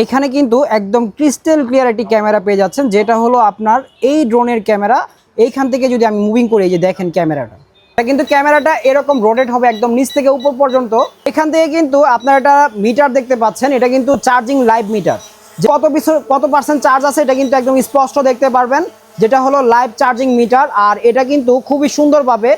এইখানে কিন্তু একদম ক্রিস্টাল ক্লিয়ার একটি ক্যামেরা পেয়ে যাচ্ছেন, যেটা হলো আপনার এই ড্রোনের ক্যামেরা এইখান থেকে যদি আমি মুভিং করি, এই যে দেখেন ক্যামেরাটা এটা কিন্তু ক্যামেরাটা এরকম রোটেট হবে একদম নিচ থেকে উপর পর্যন্ত। এখান থেকে কিন্তু আপনার একটা মিটার দেখতে পাচ্ছেন, এটা কিন্তু চার্জিং লাইভ মিটার যে কত কত পার্সেন্ট চার্জ আছে, এটা কিন্তু একদম স্পষ্ট দেখতে পারবেন। যেটা হলো লাইভ চার্জিং মিটার আর এটা কিন্তু খুবই সুন্দরভাবে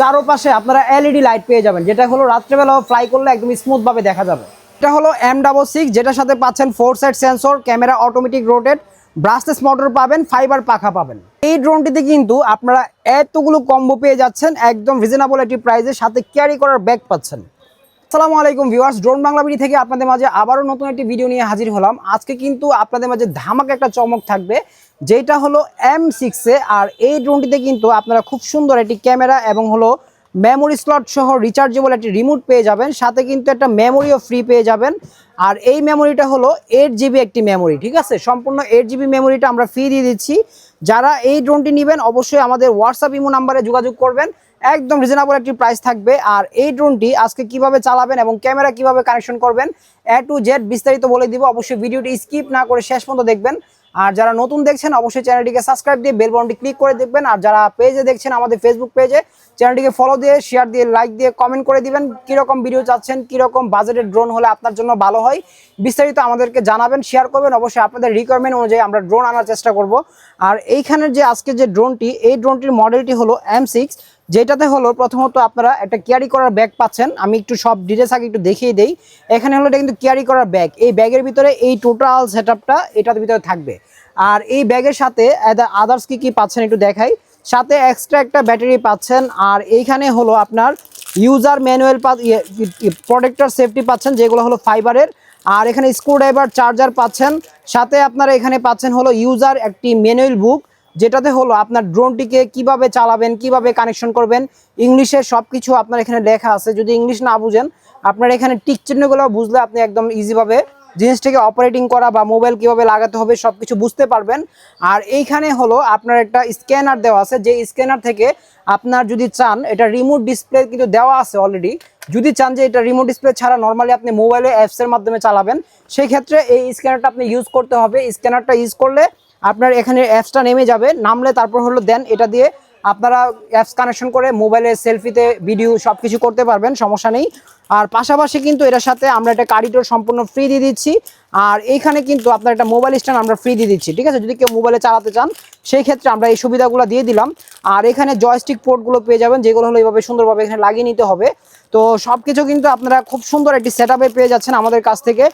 চারোপাশে আপনারা এলইডি লাইট পেয়ে যাবেন, যেটা হলো রাত্রেবেলাও ফ্লাই করলে একদম স্মুথভাবে দেখা যাবে। এটা হলো এম ডাবল সিক্স যেটার সাথে পাচ্ছেন four side sensor camera automatic rotated brushless motor পাবেন ফাইবার পাখা পাবেন। এই ড্রোনটিতে কিন্তু আপনারা এতগুলো কম্বো পেয়ে যাচ্ছেন, একদম রিজনেবল একটি প্রাইসের সাথে ক্যারি করার ব্যাগ পাচ্ছেন। আসসালামু আলাইকুম ভিউয়ার্স ড্রোন বাংলা বিডি থেকে আপনাদের মাঝে আবারও নতুন একটি ভিডিও নিয়ে হাজির হলাম। আজকে কিন্তু আপনাদের মাঝে ধামাক একটা চমক থাকবে, যেটা হলো এম সিক্সে আর এই ড্রোনটিতে কিন্তু আপনারা খুব সুন্দর একটি ক্যামেরা এবং হলো মেমোরি স্লট সহ রিচার্জেবল একটি রিমোট পেয়ে যাবেন, সাথে কিন্তু একটা মেমোরিও ফ্রি পেয়ে যাবেন। আর এই মেমোরিটা হলো এইট জিবি একটি মেমোরি ঠিক আছে? সম্পূর্ণ এইট জিবি মেমোরিটা আমরা ফ্রি দিয়ে দিচ্ছি। যারা এই ড্রোনটি নেবেন, অবশ্যই আমাদের হোয়াটসঅ্যাপ ইমো নাম্বারে যোগাযোগ করবেন। একদম রিজনেবল একটি প্রাইস থাকবে। আর এই ড্রোনটি আজকে কীভাবে চালাবেন এবং ক্যামেরা কীভাবে কানেকশন করবেন এ টু জেড বিস্তারিত বলে দিব। অবশ্যই ভিডিওটি স্কিপ না করে শেষ পর্যন্ত দেখবেন। আর যারা নতুন দেখছেন, অবশ্যই চ্যানেলটিকে সাবস্ক্রাইব দিয়ে বেল বাটনটি ক্লিক করে দেখবেন। আর যারা পেজে দেখছেন, আমাদের ফেসবুক পেজে, চ্যানেলটিকে ফলো দিয়ে শেয়ার দিয়ে লাইক দিয়ে কমেন্ট করে দিবেন। কীরকম ভিডিও চাচ্ছেন, কীরকম বাজেটের ড্রোন হলে আপনার জন্য ভালো হয়, বিস্তারিত আমাদেরকে জানাবেন শেয়ার করবেন। অবশ্যই আপনাদের রিকোয়ারমেন্ট অনুযায়ী আমরা ড্রোন আনার চেষ্টা করব। আর এইখানের যে আজকে যে ড্রোনটি এই ড্রোনটির মডেলটি হলো এম সিক্স যেটাতে হলো প্রথমত আপনারা একটা ক্যারি করার ব্যাগ পাচ্ছেন। আমি একটু সব ডিটেলস আগে একটু দেখিয়ে দেই। এখানে হলো এটা কিন্তু ক্যারি করার ব্যাগ এই ব্যাগের ভিতরে এই টোটাল সেট আপটা এটার ভিতরে থাকবে। আর এই ব্যাগের সাথে আদার্স কি কি পাচ্ছেন একটু দেখাই। সাথে এক্সট্রা একটা ব্যাটারি পাচ্ছেন। আর এইখানে হলো আপনার ইউজার ম্যানুয়াল প্রোটেক্টর সেফটি পাচ্ছেন, যেগুলো হলো ফাইবারের আর এখানে স্ক্রুড্রাইভার চার্জার পাচ্ছেন। সাথে আপনারা এখানে পাচ্ছেন হলো ইউজার একটি ম্যানুয়াল বুক যেটাতে হলো আপনার ড্রোনটিকে কীভাবে চালাবেন, কীভাবে কানেকশন করবেন, ইংলিশে সব কিছু আপনার এখানে লেখা আছে। যদি ইংলিশ না বুঝেন, আপনার এখানে টিক চিহ্নগুলো বুঝলে আপনি একদম ইজিভাবে জিনিসটাকে অপারেটিং করা বা মোবাইল কীভাবে লাগাতে হবে সব কিছু বুঝতে পারবেন। আর এইখানে হলো আপনার একটা স্ক্যানার দেওয়া আছে যে স্ক্যানার থেকে আপনার যদি চান, এটা রিমোট ডিসপ্লে কিন্তু দেওয়া আছে অলরেডি যদি চান যে এটা রিমোট ডিসপ্লে ছাড়া নর্মালি আপনি মোবাইলে অ্যাপসের মাধ্যমে চালাবেন সেই ক্ষেত্রে এই স্ক্যানারটা আপনি ইউজ করতে হবে। স্ক্যানারটা ইউজ করলে আপনার এখানে অ্যাপসটা নেমে যাবে, নামলে তারপর হলো দেন এটা দিয়ে আপনারা অ্যাপস কানেকশন করে মোবাইলে সেলফিতে ভিডিও সব কিছু করতে পারবেন, সমস্যা নেই। আর পাশাপাশি কিন্তু এটার সাথে আমরা একটা কারিডোর সম্পূর্ণ ফ্রি দিয়ে দিচ্ছি। আর এইখানে কিন্তু আপনার একটা মোবাইল স্ট্যান্ড আমরা ফ্রি দিয়ে দিচ্ছি, ঠিক আছে? যদি কেউ মোবাইলে চালাতে চান, সেই ক্ষেত্রে আমরা এই সুবিধাগুলো দিয়ে দিলাম। আর এখানে জয়স্টিক পোর্টগুলো পেয়ে যাবেন, যেগুলো হলো এইভাবে সুন্দরভাবে এখানে লাগিয়ে নিতে হবে। তো সব কিছু কিন্তু আপনারা খুব সুন্দর একটি সেট পেয়ে যাচ্ছেন আমাদের কাছ থেকে।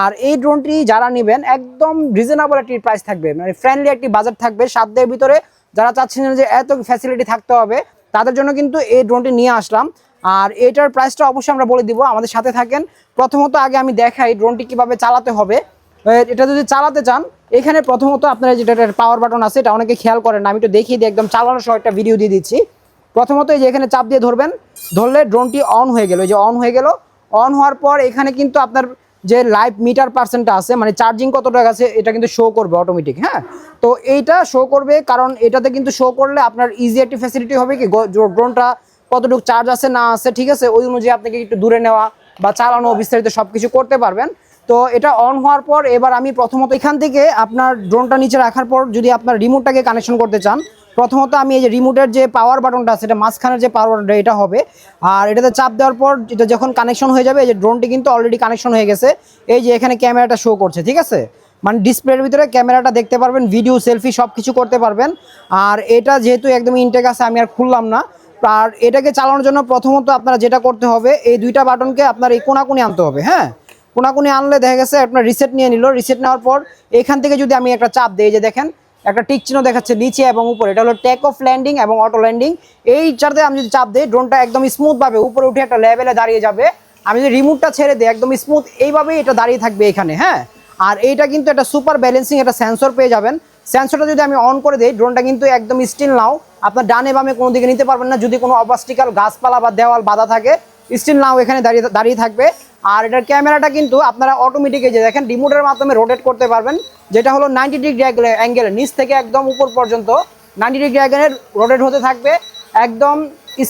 আর এই ড্রোনটি যারা নেবেন, একদম রিজনেবল একটি প্রাইস থাকবে। মানে ফ্রেন্ডলি একটি বাজেট থাকবে। সাধ্যের ভিতরে যারা চাচ্ছেন যে এত ফ্যাসিলিটি থাকতে হবে, তাদের জন্য কিন্তু এই ড্রোনটি নিয়ে আসলাম। আর এটার প্রাইসটা অবশ্যই আমরা বলে দিব, আমাদের সাথে থাকেন। প্রথমত আগে আমি দেখাই ড্রোনটি কীভাবে চালাতে হবে। এটা যদি চালাতে চান, এখানে প্রথমত আপনার যেটা পাওয়ার বাটন আছে, এটা অনেকে খেয়াল করেন আমি একটু দেখিয়ে দিই, একদম চালানোর সময় একটা ভিডিও দিয়ে দিচ্ছি। প্রথমত এই যে এখানে চাপ দিয়ে ধরবেন, ধরলে ড্রোনটি অন হয়ে গেল। যে অন হয়ে গেল। অন হওয়ার পর এখানে কিন্তু আপনার যে লাইভ মিটার পার্সেন্টটা আছে মানে চার্জিং কতটা আছে, এটা কিন্তু শো করবে অটোমেটিক হ্যাঁ? তো এইটা শো করবে, কারণ এটাতে কিন্তু শো করলে আপনার ইজি একটি ফ্যাসিলিটি হবে কি ড্রোনটা কতটুকু চার্জ আছে, না আছে, ঠিক আছে? ওই অনুযায়ী আপনাকে একটু দূরে নেওয়া বা চালানো, বিস্তারিত সব কিছু করতে পারবেন। তো এটা অন হওয়ার পর এবার আমি প্রথমত এখান থেকে আপনার ড্রোনটা নিচে রাখার পর যদি আপনার রিমোটটাকে কানেকশন করতে চান প্রথমত আমি এই যে রিমোটের যে পাওয়ার বাটনটা আছে এটা মাঝখানের যে পাওয়ার বাটনটা এটা হবে। আর এটাতে চাপ দেওয়ার পর, এটা যখন কানেকশন হয়ে যাবে, এই যে ড্রোনটি কিন্তু অলরেডি কানেকশন হয়ে গেছে। এই যে এখানে ক্যামেরাটা শো করছে, ঠিক আছে? মানে ডিসপ্লের ভিতরে ক্যামেরাটা দেখতে পারবেন ভিডিও সেলফি সব কিছু করতে পারবেন। আর এটা যেহেতু একদম ইনটেক আছে, আমি আর খুললাম না। আর এটাকে চালানোর জন্য প্রথমত আপনারা যেটা করতে হবে, এই দুইটা বাটনকে আপনার এই কোনাকুনি আনতে হবে হ্যাঁ? কোনাকুনি আনলে দেখা গেছে, আপনার রিসেট নিয়ে নিল। রিসেট নেওয়ার পর, এখান থেকে যদি আমি একটা চাপ দিই যে দেখেন একটা টিক চিহ্ন দেখাচ্ছে নিচে এবং উপরে। এটা হলো টেক অফ ল্যান্ডিং এবং অটো ল্যান্ডিং এই চারতে আমি যদি চাপ দিই ড্রোনটা একদম স্মুথভাবে উপরে উঠে একটা লেভেলে দাঁড়িয়ে যাবে। আমি যদি রিমোটটা ছেড়ে দিই, একদম স্মুথ এইভাবেই এটা দাঁড়িয়ে থাকবে এখানে হ্যাঁ? আর এইটা কিন্তু একটা সুপার ব্যালেন্সিং একটা সেন্সর পেয়ে যাবেন। সেন্সরটা যদি আমি অন করে দিই ড্রোনটা কিন্তু একদম স্টিল নাও আপনার ডানে বামে কোনো দিকে নিতে পারবেন না। যদি কোনো অবাস্টিক্যাল গাছপালা বা দেওয়াল বাধা থাকে স্টিল নাও এখানে দাঁড়িয়ে দাঁড়িয়ে থাকবে। আর এটার ক্যামেরাটা কিন্তু আপনারা অটোমেটিক যে দেখেন রিমোটের মাধ্যমে রোটেট করতে পারবেন। যেটা হলো নাইনটি ডিগ্রি অ্যাঙ্গেল নিচ থেকে একদম উপর পর্যন্ত। নাইনটি ডিগ্রি অ্যাঙ্গেলের রোটেট হতে থাকবে। একদম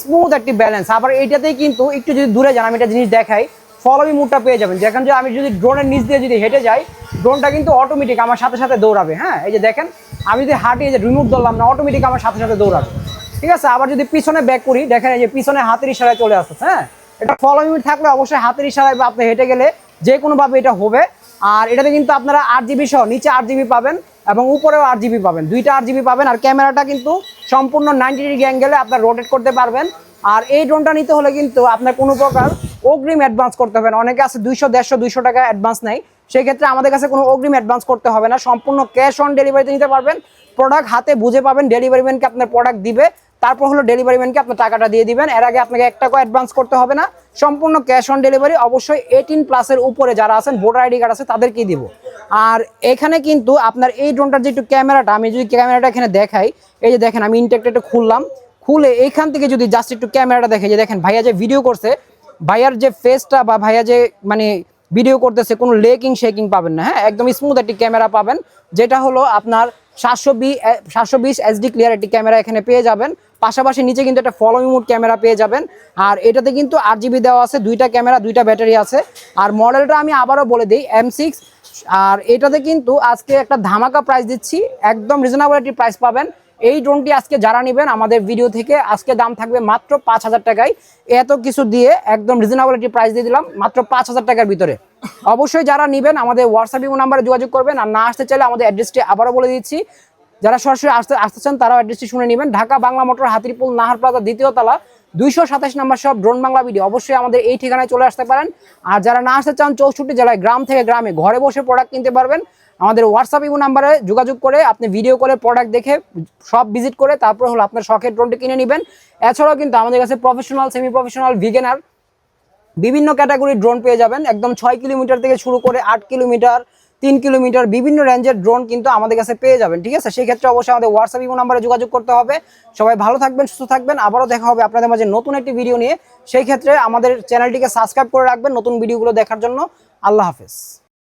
স্মুথ একটি ব্যালেন্স আবার এইটাতেই কিন্তু একটু যদি দূরে যান, আমি এটা জিনিস দেখাই। ফলোমি মুডটা পেয়ে যাবেন। যেখান যে আমি যদি ড্রোনের নিচ দিয়ে যদি হেঁটে যাই ড্রোনটা কিন্তু অটোমেটিক আমার সাথে সাথে দৌড়াবে হ্যাঁ? এই যে দেখেন, আমি যদি হাঁটি যে রিমোট ধরলাম না অটোমেটিক আমার সাথে সাথে দৌড়াবে। ঠিক আছে? আবার যদি পিছনে ব্যাক করি, দেখেন এই যে পিছনে হাতের ইশারায় চলে আসছে হ্যাঁ? এটা ফলো থাকলে অবশ্যই হাতের ইশারায় বা আপনি হেঁটে গেলে যে কোনোভাবে এটা হবে। আর এটাতে কিন্তু আপনারা আট জিবি সহ নিচে আট জিবি পাবেন এবং উপরেও আট জিবি পাবেন। দুইটা আট জিবি পাবেন আর ক্যামেরাটা কিন্তু সম্পূর্ণ নাইনটি ডিগ্রি অ্যাঙ্গেলে আপনার রোটেট করতে পারবেন। আর এই ড্রোনটা নিতে হলে কিন্তু আপনার কোনো প্রকার অগ্রিম অ্যাডভান্স করতে হবে না। অনেকে আছে দুইশো, দেড়শো, দুইশো টাকা অ্যাডভান্স নেয়। সেই ক্ষেত্রে আমাদের কাছে কোনো অগ্রিম অ্যাডভান্স করতে হবে না। সম্পূর্ণ ক্যাশ অন ডেলিভারিতে নিতে পারবেন। প্রোডাক্ট হাতে বুঝে পাবেন। ডেলিভারি ম্যানকে আপনার প্রোডাক্ট দিবে। তারপর হলো ডেলিভারি ম্যানকে আপনার টাকাটা দিয়ে দিবেন। এর আগে আপনাকে এক টাকা অ্যাডভান্স করতে হবে না। সম্পূর্ণ ক্যাশ অন ডেলিভারি অবশ্যই এইটিন প্লাসের উপরে যারা আছেন ভোটার আইডি কার্ড আছে, তাদেরকেই দিব। আর এখানে কিন্তু আপনার এই ড্রোনটার যে একটু ক্যামেরাটা আমি যদি ক্যামেরাটা এখানে দেখাই, এই যে দেখেন, আমি ইনটেকটা একটু খুললাম। খুলে এইখান থেকে যদি জাস্ট একটু ক্যামেরাটা দেখে, যে দেখেন, ভাইয়া যে ভিডিও করছে, ভাইয়ার যে ফেসটা বা ভাইয়া যে মানে ভিডিও করতেছে, কোনো লেকিং শেকিং পাবেন না হ্যাঁ? একদম স্মুথ একটি ক্যামেরা পাবেন, যেটা হলো আপনার সাতশো বি সাতশো বিশ এইচডি ক্লিয়ার একটি ক্যামেরা এখানে পেয়ে যাবেন। পাশাপাশি নিচে কিন্তু একটা ফলো মোড ক্যামেরা পেয়ে যাবেন। আর এটাতে কিন্তু আট জিবি দেওয়া আছে, দুইটা ক্যামেরা দুইটা ব্যাটারি আছে। আর মডেলটা আমি আবারও বলে দিই এম সিক্স আর এটাতে কিন্তু আজকে একটা ধামাকা প্রাইস দিচ্ছি, একদম রিজনেবল একটি প্রাইস পাবেন। এই ড্রোনটি আজকে যারা নেবেন, আমাদের ভিডিও থেকে আজকে দাম থাকবে মাত্র পাঁচ হাজার টাকায়। এত কিছু দিয়ে একদম রিজনেবল একটি প্রাইস দিয়ে দিলাম, মাত্র পাঁচ হাজার টাকার ভিতরে। অবশ্যই যারা নেবেন আমাদের হোয়াটসঅ্যাপ ইমো নাম্বারে যোগাযোগ করবেন। আর না আসতে চাইলে আমাদের অ্যাড্রেসটি আবারও বলে দিচ্ছি। যারা সরাসরি আসতে আসতে চান, তারাও অ্যাড্রেসটি শুনে নেবেন। ঢাকা বাংলা মোটর, হাতিরপুল, নাহার প্লাজা, দ্বিতীয় তলা, দুইশো সাতাশ নাম্বার সব ড্রোন বাংলা ভিডিও অবশ্যই আমাদের এই ঠিকানায় চলে আসতে পারেন। আর যারা না আসতে চান, চৌষট্টি জেলায়, গ্রাম থেকে গ্রামে ঘরে বসে প্রোডাক্ট কিনতে পারবেন। আমাদের হোয়াটসঅ্যাপ ইমো নাম্বারে যোগাযোগ করে আপনি ভিডিও করে প্রোডাক্ট দেখে সব ভিজিট করে তারপর হলো আপনার শখের ড্রোনটি কিনে নেবেন। এছাড়াও কিন্তু আমাদের কাছে প্রফেশনাল সেমি প্রফেশনাল ভিগেনার বিভিন্ন ক্যাটাগরির ড্রোন পেয়ে যাবেন। একদম ছয় কিলোমিটার থেকে শুরু করে আট কিলোমিটার, তিন কিলোমিটার বিভিন্ন রেঞ্জের ড্রোন কিন্তু আমাদের কাছে পেয়ে যাবেন, ঠিক আছে? সেই ক্ষেত্রে অবশ্যই আমাদের হোয়াটসঅ্যাপ ইমো নাম্বারে যোগাযোগ করতে হবে। সবাই ভালো থাকবেন, সুস্থ থাকবেন। আবারও দেখা হবে আপনাদের মাঝে নতুন একটি ভিডিও নিয়ে। সেই ক্ষেত্রে আমাদের চ্যানেলটিকে সাবস্ক্রাইব করে রাখবেন নতুন ভিডিওগুলো দেখার জন্য। আল্লাহ হাফেজ।